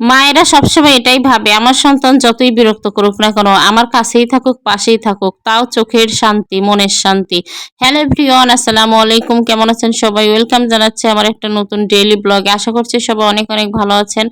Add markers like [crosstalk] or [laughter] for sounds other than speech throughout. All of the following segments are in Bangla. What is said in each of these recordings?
মায়েরা সবসময় এটাই ভাবে, আমার সন্তান যতই বিরক্ত করুক না কেন, আমার কাছেই থাকুক, পাশেই থাকুক, তাও চোখের শান্তি, মনের শান্তি। হ্যালো এভরিওয়ান আসসালামু আলাইকুম, কেমন আছেন সবাই? ওয়েলকাম জানাচ্ছি আমার একটা নতুন ডেইলি ব্লগে আশা করছি সবাই অনেক অনেক ভালো আছেন।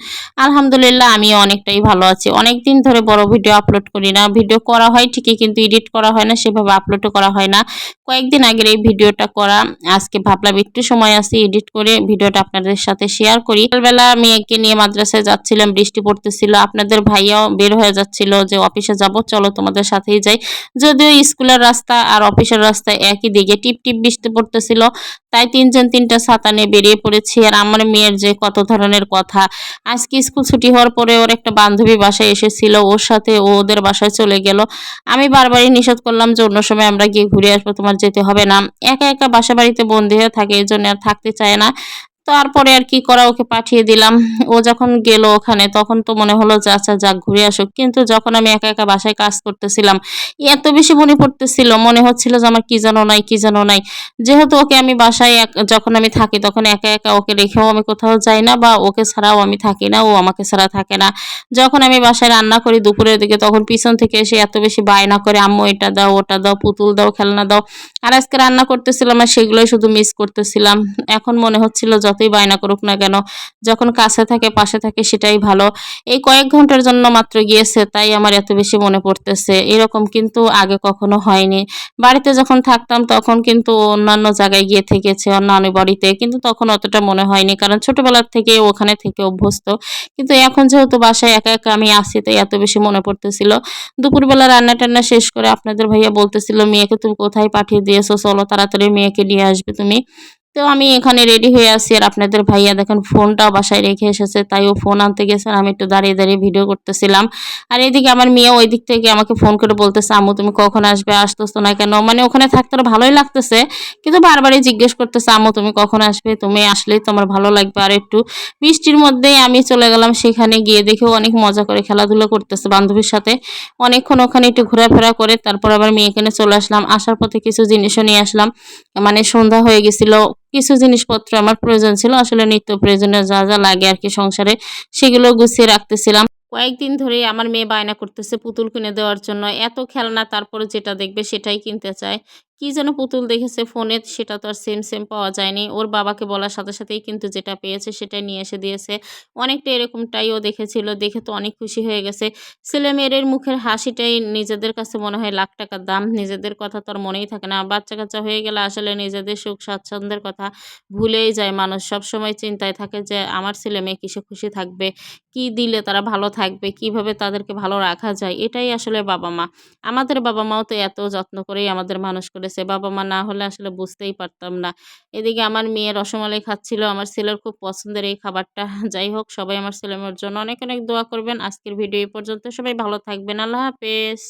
আলহামদুলিল্লাহ, আমিও অনেকটাই ভালো আছি। অনেক দিন ধরে বড় ভিডিও আপলোড করি না। ভিডিও করা হয় ঠিকই, কিন্তু এডিট করা হয় না, সেভাবে আপলোডও করা হয় না। কয়েকদিন আগের এই ভিডিওটা করা, আজকে ভাবলাম একটু সময় আছে এডিট করে ভিডিওটা আপনাদের সাথে শেয়ার করি। সকালবেলা মেয়েকে নিয়ে মাদ্রাসায় যাচ্ছি যাচ্ছিলাম বৃষ্টি পড়তেছিল, আপনাদের ভাইয়াও বের হয়ে যাচ্ছিল যে অফিসে যাব, চলো তোমাদের সাথেই যাই। যদিও স্কুলের রাস্তা আর অফিসের রাস্তা একই দিকে, টিপ টিপ বৃষ্টি পড়তেছিল, তাই তিনজন তিনটা ছাতা নিয়ে বেরিয়ে পড়েছি। আর আমার মেয়ের যে কত ধরনের কথা, আজকে স্কুল ছুটি হওয়ার পরে ওর একটা বান্ধবী বাসায় এসেছিল, ওর সাথে ও ওদের বাসায় চলে গেল। আমি বারবারই নিষেধ করলাম যে অন্য সময় আমরা গিয়ে ঘুরে আসব, তোমার যেতে হবে না। একা একা বাসা বাড়িতে বন্দি হয়ে থাকে এই জন্য আর থাকতে চায় না। তারপরে আর কি করা ওকে পাঠিয়ে দিলাম। ও যখন গেল ওখানে, তখন তো মনে হলো যে আচ্ছা যাক, ঘুরে আসুক। কিন্তু যখন আমি একা একা বাসায় কাজ করতেছিলাম, এত বেশি মনে পড়তেছিল, মনে হচ্ছিল যে, আমার কি জানো নাই, কি জানো নাই। যেহেতু ওকে আমি বাসায় এক, যখন আমি থাকি, তখন একা একা ওকে রেখেও আমি কোথাও যাই না বা ওকে ছাড়াও আমি থাকি না, ও আমাকে ছাড়া থাকে না। যখন আমি বাসায় রান্না করি দুপুরের দিকে, তখন পিছন থেকে এসে এত বেশি বায়না করে, আম্মু, এটা দাও, ওটা দাও, পুতুল দাও, খেলনা দাও। আর আজকে রান্না করতেছিলাম আর সেগুলোই শুধু মিস করতেছিলাম। এখন মনে হচ্ছিল যতই বায়না করুক না কেন? যখন কাছে থাকে, পাশে থাকে, সেটাই ভালো। এই কয়েক ঘণ্টার জন্য মাত্র গিয়েছে, তাই আমার এত বেশি মনে পড়তেছে। এরকম কিন্তু আগে কখনো হয়নি। বাড়িতে যখন থাকতাম, তখন কিন্তু অন্যান্য জায়গায় গিয়ে থেকেছে, অন্যান্য বাড়িতে। কিন্তু তখন অতটা মনে হয়নি, কারণ ছোটবেলার থেকে ওখানে থেকে অভ্যস্ত। কিন্তু এখন যেহেতু বাসায় একা একা আমি আসি তাই এত বেশি মনে পড়তেছিল। দুপুরবেলা রান্না টান্না শেষ করে আপনাদের ভাইয়া বলতেছিল, মেয়েকে তুমি কোথায় পাঠিয়ে দিয়েছ? চলো তাড়াতাড়ি মেয়েকে নিয়ে আসবে তুমি। তো আমি এখানে রেডি হয়ে আসি আর আপনাদের ভাইয়া দেখেন ফোনটাও বাসায় রেখে এসেছে তাই ও ফোন আনতে গেছে আমি একটু দাঁড়িয়ে দাঁড়িয়ে ভিডিও করতেছিলাম। আর এদিকে আমার মেয়ে ওই দিক থেকে আমাকে ফোন করে বলতেছে, আম্মু, তুমি কখন আসবে? আসতেছো না কেন? মানে ওখানে থাকতে ভালোই লাগতেছে, কিন্তু বারবারই জিজ্ঞেস করতেছে, আম্মু, তুমি কখন আসবে? তুমি আসলেই তোমার ভালো লাগবে। আর একটু বৃষ্টির মধ্যেই আমি চলে গেলাম সেখানে গিয়ে দেখেও অনেক মজা করে খেলাধুলো করতেছে বান্ধবীর সাথে। অনেকক্ষণ ওখানে একটু ঘোরাফেরা করে তারপর আবার মেয়ে এখানে চলে আসলাম। আসার পথে কিছু জিনিসও নিয়ে আসলাম। মানে সন্ধ্যা হয়ে গেছিল কিছু জিনিসপত্র আমার প্রয়োজন ছিল, আসলে নিত্য প্রয়োজনীয় যা যা লাগে আর কি সংসারে, সেগুলো গুছিয়ে রাখতেছিলাম। কয়েকদিন ধরে আমার মেয়ে বায়না করতেছে পুতুল কিনে দেওয়ার জন্য, এত খেলনা তারপরে যেটা দেখবে সেটাই কিনতে চায়। কি যেন পুতুল দেখেছে ফোনে, সেটা তো আর সেম সেম পাওয়া যায়নি। ওর বাবাকে বলার সাথে সাথেই কিন্তু যেটা পেয়েছে সেটাই নিয়ে এসে দিয়েছে। অনেকটা এরকমটাই ও দেখেছিল, দেখে তো অনেক খুশি হয়ে গেছে। ছেলে মেয়ের মুখের হাসিটাই নিজেদের কাছে মনে হয় লাখ টাকার দাম। নিজেদের কথা তো আর মনেই থাকে না। বাচ্চা কাচ্চা হয়ে গেলে আসলে নিজেদের সুখ স্বাচ্ছন্দ্যের কথা ভুলেই যায় মানুষ। সব সময় চিন্তায় থাকে যে, আমার ছেলে মেয়ে কিসে খুশি থাকবে? কি দিলে তারা ভালো থাকবে? কীভাবে তাদেরকে ভালো রাখা যায়? এটাই আসলে বাবা মা। আমাদের বাবা মাও তো এত যত্ন করেই আমাদের মানুষ করেছে। করেছে বাবা মা না হলে আসলে বুঝতেই পারতাম না। এদিকে আমার মেয়ে রসমালাই খাচ্ছিল। আমার ছেলের খুব পছন্দের এই খাবারটা। [laughs] যাই হোক, সবাই আমার ছেলে মেয়ের জন্য অনেক অনেক দোয়া করবেন। আজকের ভিডিও এই পর্যন্ত। সবাই ভালো থাকবেন। আল্লাহ হাফেজ।